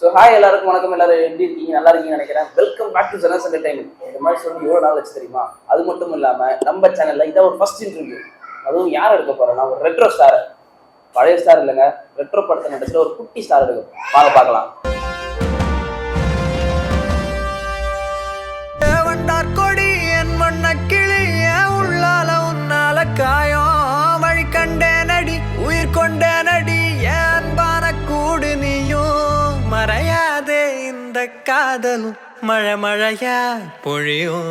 So hi எல்லாருக்கும் வணக்கம். எல்லாரும் எப்படி இருக்கீங்க? நல்லா இருக்கீங்கன்னு நினைக்கிறேன். Welcome back to Janas entertainment இந்த மாதிரி சொல்லி எவ்வளோ நாள் வச்சு தெரியுமா? அது மட்டும் இல்லாமல் நம்ம சேனலில் இதான் ஒரு ஃபர்ஸ்ட் இன்டர்வியூ அதுவும் யார் எடுக்க போகிறேன்னா ஒரு ரெட்ரோ ஸ்டார் பழைய ஸ்டார் இல்லைங்க. ரெட்ரோ படத்தை நடிச்சுட்டு ஒரு குட்டி ஸ்டார் எடுக்கும் வாங்க பார்க்கலாம். இந்த காதலும் மழை மழையா பொழியும்.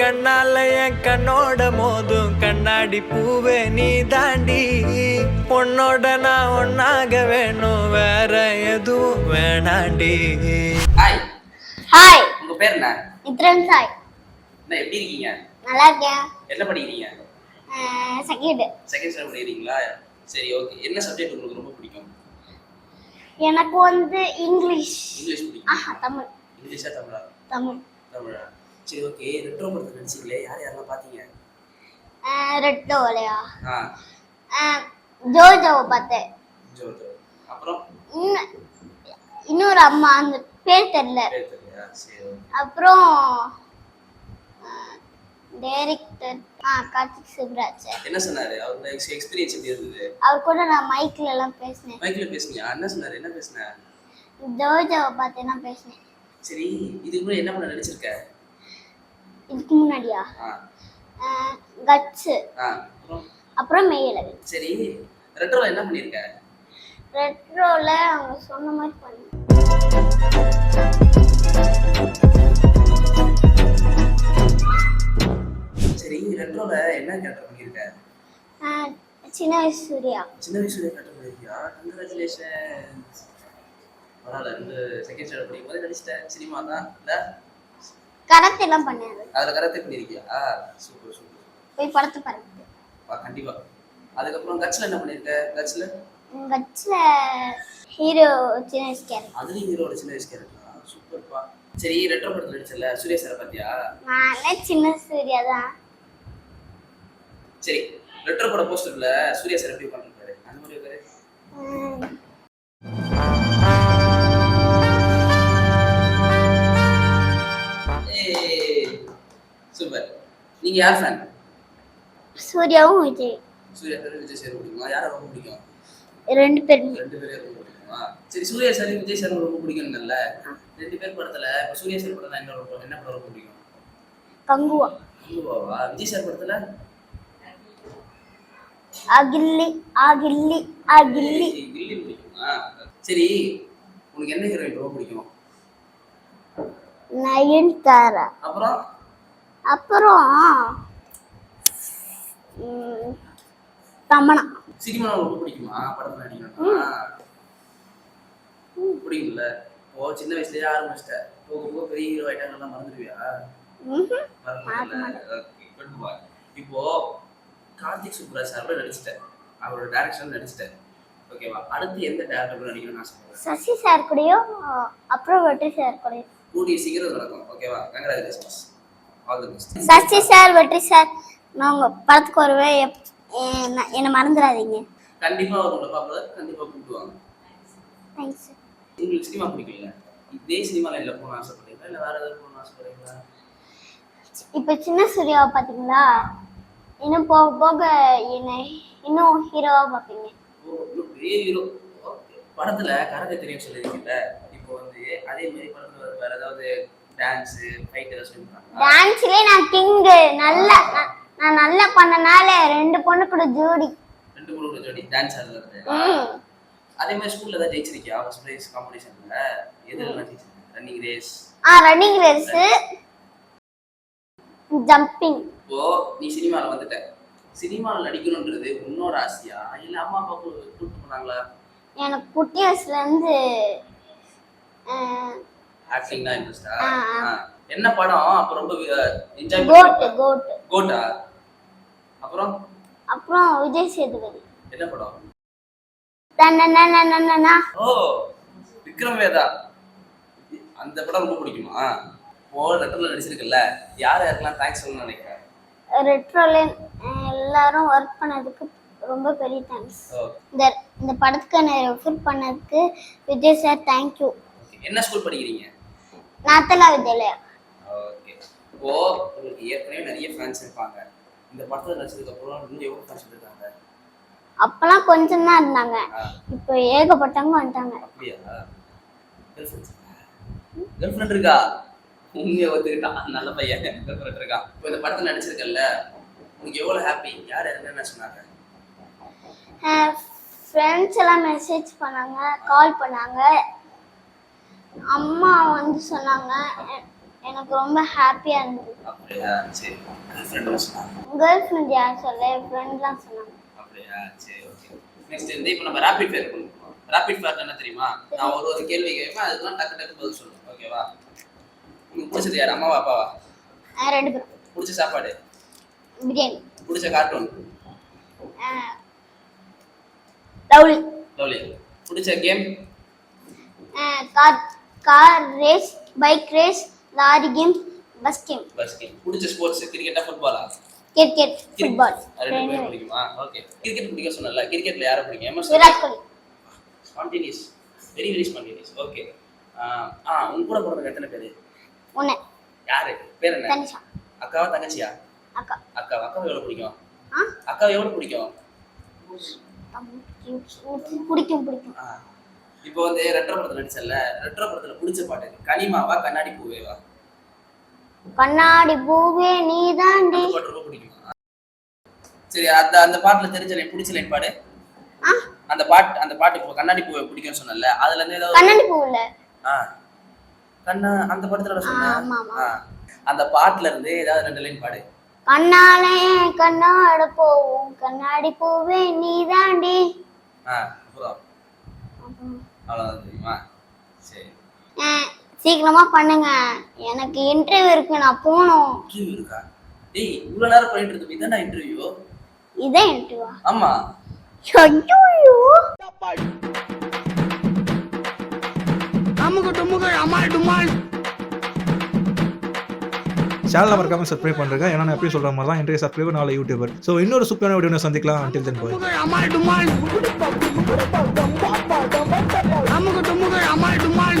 கண்ணால என் கண்ணோட மோதும். கண்ணாடி பூவே நீ தாண்டி உன்னோட நான் ஒன்னாக வேணும். வேற எதுவும் வேணாண்டி. ஹாய் ஹாய் உங்கள் பேர் என்ன? இத்ரன் சாய். என்ன எப்படி இருக்கீங்க? நல்லா இருக்கேன். என்ன படிக்கிறீங்க? செகண்ட் செகண்ட் ஸ்டாண்டர்ட் படிக்கிறீங்களா? சரி ஓகே என்ன சப்ஜெக்ட் உங்களுக்கு ரொம்ப பிடிக்கும்? எனக்கு வந்து இங்கிலீஷ். இங்கிலீஷ் ஆஹா தமிழ். இங்கிலீஷா தமிழா? தமிழ். தமிழா? சரி ஓகே ரெட்ரோ படத்தில் நடிச்சிங்களே யார் யாரெல்லாம் பார்த்தீங்க ரெட்டோ இல்லையா ஆ. ஜோஜோவை பார்த்தேன். ஜோஜோ. அப்புறம்? இன்னும் இன்னொரு அம்மா அந்த பேர் தெரியல. அப்புறம் டைரக்டர் ஆ கார்த்திக் சிவராஜ் என்ன சொன்னாரு? அவரோட எக்ஸ்பீரியன்ஸ் எப்படி இருந்தது? அவர் கூட நான் மைக்ல எல்லாம் பேசினேன். மைக்கில் பேசுனியா? என்ன சொன்னாரு? என்ன பேசுன? ஜோஜோவை பார்த்தேன்னா பேசினேன். சரி இதுக்கு முன்னாடி என்ன பண்ண நடிச்சிருக்க? இதுக்கு முன்னாடியா? கட்ஸு. அப்புறம் மெய்யலவன் சரி ரெட்ரோல என்ன பண்ணியிருக்க ரெட்ரோல அவங்க சொன்ன மாதிரி பண்ணு. சின்ன வயசு சூர்யா சின்ன வயசுல கேரக்டர் பண்ணியிருக்கியா கங்க்ராச்சுலேஷன் பரவாயில்ல ரெண்டு செகண்ட் ஸ்டாண்டர்ட் படிக்கும் போது நடிச்சிட்டேன். சினிமா தான். இல்லை? கரத்தை எல்லாம் பண்ணாரு. அதில் கரெக்டாக பண்ணியிருக்கியா சூப்பர் சூப்பர் போய் படத்தை பாருங்க. வா கண்டிப்பா. அதுக்கப்புறம் கட்சில் என்ன பண்ணியிருக்க கட்சில் கட்சில் ஹீரோ சின்ன வயசு கேரக்டர் அதுலேயும் ஹீரோட சின்ன வயசு கேரக்டரா சூப்பர்ப்பா. சரி ரெட்ரோ படத்தில் நடிச்சல சூர்யா சாரை பார்த்தியா நானே சின்ன சூர்யா தான். சரி ரெட்ரோ பட போஸ்டர்ல சூர்யா சார் எப்படி பண்ணிருக்காரு அந்த மாதிரி இருக்காரு. சூப்பர் நீங்க யார் ஃபேன் சூர்யாவும் விஜய். சூர்யா சார் விஜய் சார் பிடிக்குமா? யாரை ரொம்ப பிடிக்கும்? ரெண்டு பேருமே. ரெண்டு பேரே ரொம்ப பிடிக்குமா? சரி சூர்யா சார் விஜய் சார் ரொம்ப பிடிக்கும்ல ரெண்டு பேர் படத்துல இப்ப சூர்யா சார் படத்துல என்ன என்ன படம் ரொம்ப பிடிக்கும்? கங்குவா. கங்குவாவா? விஜய் சார் படத்துல? அகில்லி அகில்லி அகில்லி. ஏய், கில்லி பிடிக்குமா? சரி உனக்கு என்ன ஹீரோயின் ரொம்ப பிடிக்கும்? நயன்தாரா அப்புறம்? அப்புறம் உம், தமனா சினிமா ரொம்ப பிடிக்குமா? படத்துல நடிக்கணும்னா? பிடிக்கும்ல? ஓ சின்ன வயசுலயே ஆரம்பிச்சிட்ட. போக போக பெரிய ஹீரோ ஆயிட்டாங்கலாம் மறந்துடுவியா? ம்ஹும். மறந்துடல Okay, good boy. இப்போ கார்த்திக் சுப்ராஜ் சார் கூட நடிச்சிட்டேன் அவரோட டைரக்ஷன் நடிச்சிட்டேன் ஓகேவா அடுத்து எந்த டேரக்டர் கூட நடிக்கணும்னு ஆசைப்படுறேன்? சசி சார் கூடயும் அப்புறம் வெற்றி சார் கூடயும் கூடிய சீக்கிரம் நடக்கும். ஓகேவா congratulations all the best Sasi sir Vetri sir நான் உங்க படத்துக்கு வருவேன். என்னை மறந்துடாதீங்க கண்டிப்பா உங்களை பார்ப்பத கண்டிப்பா கூப்பிடுவாங்க. தேங்க்ஸ் உங்களுக்கு சினிமா பிடிக்கல இதே சினிமா லைன்ல போகணும்னு ஆசைப்படுறீங்களா? இல்ல வேற ஏதாவது போகணும்னு ஆசைப்படுறீங்களா? இப்போ சின்ன சூர்யாவை பார்த்தீங்களா இன்னும் போக போக என்னை இன்னும் ஹீரோவா பார்ப்பீங்க. பெரிய ஹீரோ படத்துல கராத்தே தெரியும் சொல்லியிருக்கீங்கல்ல? இப்போ வந்து அதே மாதிரி படத்துல வேற ஏதாவது டான்ஸ் ஃபைட் ஏதாவது சொல்லியிருக்காங்க டான்ஸ்லயே நான் கிங்கு நல்லா நான்- நல்லா பண்ணனால ரெண்டு பொண்ணு கூட ஜோடி. ரெண்டு மூணு கூட ஜோடி. டான்ஸ் ஆடுறது. அதே மாதிரி ஸ்கூல்ல ஏதாவது ஜெயிச்சிருக்கியா? ஃபர்ஸ்ட் ப்ரைஸ் காம்படிஷன்ல எதுலாம் ஜெயிச்சிருக்கேன் ரன்னிங் ரேஸ் ஆ ரன்னிங் ரேஸ் ஜம்பிங் இப்போ நீ சினிமால வந்துட்ட. சினிமால நடிக்கணும்ன்றது உன்னோட ஆசையா? இல்ல அம்மா அப்பா கூப்பிட்டு போனாங்களா? எனக்கு குட்டி வயசுல இருந்து ஆக்டிங் தான் இன்ட்ரெஸ்டா. என்ன படம்? அப்ப ரொம்ப என்ஜாய் கோட்டு கோட்டு கோட்டா அப்புறம்? அப்புறம் விஜய் சேதுபதி. என்ன படம்? தன்னன்னா ஓ விக்ரம் வேதா அந்த படம் ரொம்ப பிடிக்குமா? ஓ லெட்டர்ல நடிச்சிருக்குல்ல யார் யாருக்கெல்லாம் தேங்க்ஸ் சொல்லணும்னு நினைக்கிறேன் ரெட்ரோல எல்லாரும் ஒர்க் பண்ணதுக்கு ரொம்ப பெரிய தேங்க்ஸ் இந்த இந்த படத்துக்கு என்னை ரெஃபர் பண்ணதுக்கு Vijay sir thank you okay என்ன ஸ்கூல் படிக்கிறீங்க? நாத்தலா வித்யாலயா. ஓகே இப்போ உங்களுக்கு ஏற்கனவே நிறைய ஃபேன்ஸ் இருப்பாங்க. இந்த படத்துல நடிச்சதுக்கு அப்புறம் இன்னும் எவ்வளவு ஃபேன்ஸ் இருக்காங்க? அப்பெல்லாம் கொஞ்சம் தான் இருந்தாங்க. இப்போ ஏகப்பட்டவங்க வந்துட்டாங்க. அப்படியா? கேர்ள் ஃப்ரெண்ட் இருக்கா? உண்மையை ஒத்துக்கிட்டான் நல்ல பையன் இருக்கான் இப்போ இந்த படத்துல நடிச்சிருக்கல்ல உங்களுக்கு எவ்வளவு ஹாப்பி யார் என்னென்ன சொன்னாங்க? ஃப்ரெண்ட்ஸ் எல்லாம் மெசேஜ் பண்ணாங்க கால் பண்ணாங்க. அம்மா வந்து சொன்னாங்க எனக்கு ரொம்ப ஹாப்பியாக இருந்தது. அப்படியா? சரி. கேர்ள் ஃப்ரெண்ட் யார் சொல்ல? ஃப்ரெண்ட்லாம் சொன்னாங்க. அப்படியா? சரி ஓகே நெக்ஸ்ட் வந்து இப்போ நம்ம ரேபிட் ஃபயர் பண்ணுவோம் ரேபிட் ஃபயர் என்ன தெரியுமா? நான் ஒரு ஒரு கேள்வி கேட்பேன் அதுக்கெல்லாம் டக்கு டக்கு பதில் சொல்லணும் ஓகேவா உங்களுக்கு பிடிச்சது யார்? அம்மாவா அப்பாவா? ரெண்டு பேரும். பிடிச்ச சாப்பாடு? பிரியாணி. பிடிச்ச கார்ட்டூன் லவ்லி. லவ்லி. பிடிச்ச game car car race bike race lorry game bus game bus game பிடிச்ச ஸ்போர்ட்ஸ் கிரிக்கெட்டா ஃபுட்பாலா கிரிக்கெட் ஃபுட்பால் ரெண்டு பேரும் பிடிக்குமா? ஓகே கிரிக்கெட் பிடிக்க சொன்னல கிரிக்கெட்ல யாரை பிடிக்கும்? MS Virat Kohli. Spontaneous very very spontaneous okay ஆ உங்க கூட பிறந்தவங்க எத்தனை பேர்? ஒன்று யாரு? பேர் என்ன? தனிஷா. அக்காவா தங்கச்சியா? அக்கா. அக்கா அக்காவை எவ்வளவு பிடிக்கும்? ஆ? அக்காவை எவ்வளவு பிடிக்கும்? தம்பி, பிடிக்கும் பிடிக்கும். ஆ. இப்போ வந்து ரெட்ரோ படத்துல நடிச்சல ரெட்ரோ படத்துல பிடிச்ச பாட்டு கனிமாவா கண்ணாடி பூவேவா? கண்ணாடி பூவே பாட்டு ரொம்ப பிடிக்குமா? சரி அந்த அந்த பாட்டுல தெரிஞ்ச லைன் பிடிச்ச லைன் பாடு. அந்த பாட்டு அந்த பாட்டு இப்போ கண்ணாடி பூவை பிடிக்கும்னு சொன்னல அதுல இருந்து ஏதாவது கண்ணாடி பூவில் ஆ. கண்ணா அந்த படத்துல சொன்ன. அந்த பாட்டுல இருந்து ஏதாவது ரெண்டு லைன் பாடு. கண்ணாலே கண்ணாட போவோம் கண்ணாடி பூவே சரி. ஆ, சீக்கிரமா பண்ணுங்க. எனக்கு இன்டர்வியூ இருக்கு நான் இன்டர்வியூ இருக்கா? டேய் இவ்வளவு நேரம் பண்ணிட்டு இருந்தோம் இதான்டா இன்டர்வியூ இதே இன்டர்வியூவா ஆமா. ஐயோ அமுகு டுமுகு அமால் டுமால். சேனலை மறக்காம சப்ஸ்கிரைப் பண்ணுறேன் ஏன்னா நான் எப்படி சொல்கிற மாதிரி தான் இன்றைய சப்ஸ்கிரைபர் நாளை யூடியூபர் ஸோ இன்னொரு சூப்பரான வீடியோ சந்திக்கலாம். Then bye. டுமுகு அமால் டுமால். அமுகு டுமுகு அமால் டுமால்.